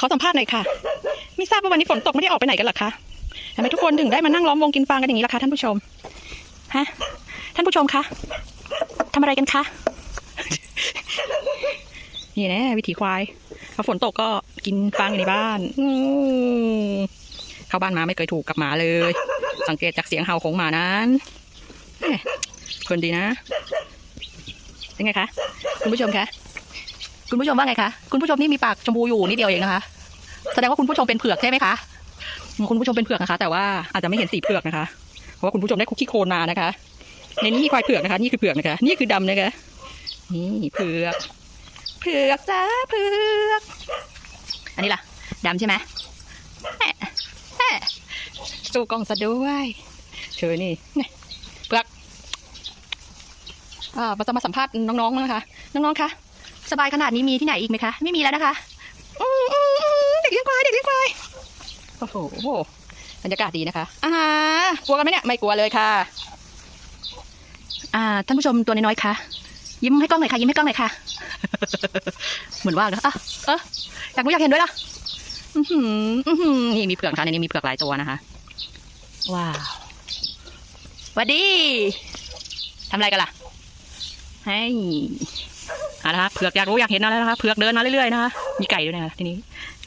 ขอสัมภาษณ์หน่อยค่ะไม่ทราบว่าวันนี้ฝนตกไม่ได้ออกไปไหนกันหรอคะทำไมทุกคนถึงได้มานั่งล้อมวงกินฟางกันอย่างนี้ล่ะคะท่านผู้ชมฮะท่านผู้ชมคะทำอะไรกันคะนี่นะวิถีควายพอฝนตกก็กินฟางอยู่ในบ้านอเข้าบ้านมาไม่เคยถูกกับหมาเลย สังเกตจากเสียงเห่าของหมานั้นแหม่เพลินดีนะเป็นไงคะคุณผู้ชมคะ คุณผู้ชมว่าไงคะ คุณผู้ชมนี่มีปากชมพูอยู่นิดเดียวเองนะคะ แสดงว่าคุณผู้ชมเป็นเผือกใช่ไหมคะ คุณผู้ชมเป็นเผือกนะคะ แต่ว่าอาจจะไม่เห็นสีเผือกนะคะ เพราะว่าคุณผู้ชมได้คุกกี้โคนมานะคะ ในนี้มีควายเผือกนะคะ นี่คือเผือกนะคะ นี่คือดำนะคะ นี่เผือก เผือกจ้าเผือก อันนี้ล่ะดำใช่ไหมแหมสู้กล้องซะด้วยเธอนี่นี่เผือกอ่าเราจะมาสัมภาษณ์น้องๆนะคะ น้องๆคะ สบายขนาดนี้มีที่ไหนอีกไหมคะ ไม่มีแล้วนะคะอืมอืมอืมเด็กเลี้ยงควายเด็กเลี้ยงควายโอ้โหบรรยากาศดีนะคะอ่ากลัวกันไหมเนี่ยไม่กลัวเลยค่ะ อ่าท่านผู้ชมตัวน้อยๆคะยิ้มให้กล้องหน่อยค่ะยิ้มให้กล้องหน่อยค่ะ เหมือนว่านะอะเอออยากรู้อยากเห็นด้วยล่ะอื้อหืออื้อหือนี่มีเผือกค่ะในนี้มีเผือกหลายตัวนะคะ ว้าวหวัดดีทำอะไรกันล่ะให้เอะนะคะเผือกอยากรู้อยากเห็นอะไรนะคะเผือกเดินมาเรื่อยๆนะคะมีไก่ด้วยนะคะที่นี่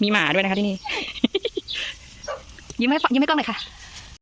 มีหมาด้วยนะคะที่นี่ยิ้มให้ยิ้มให้กล้องหน่อยค่ะ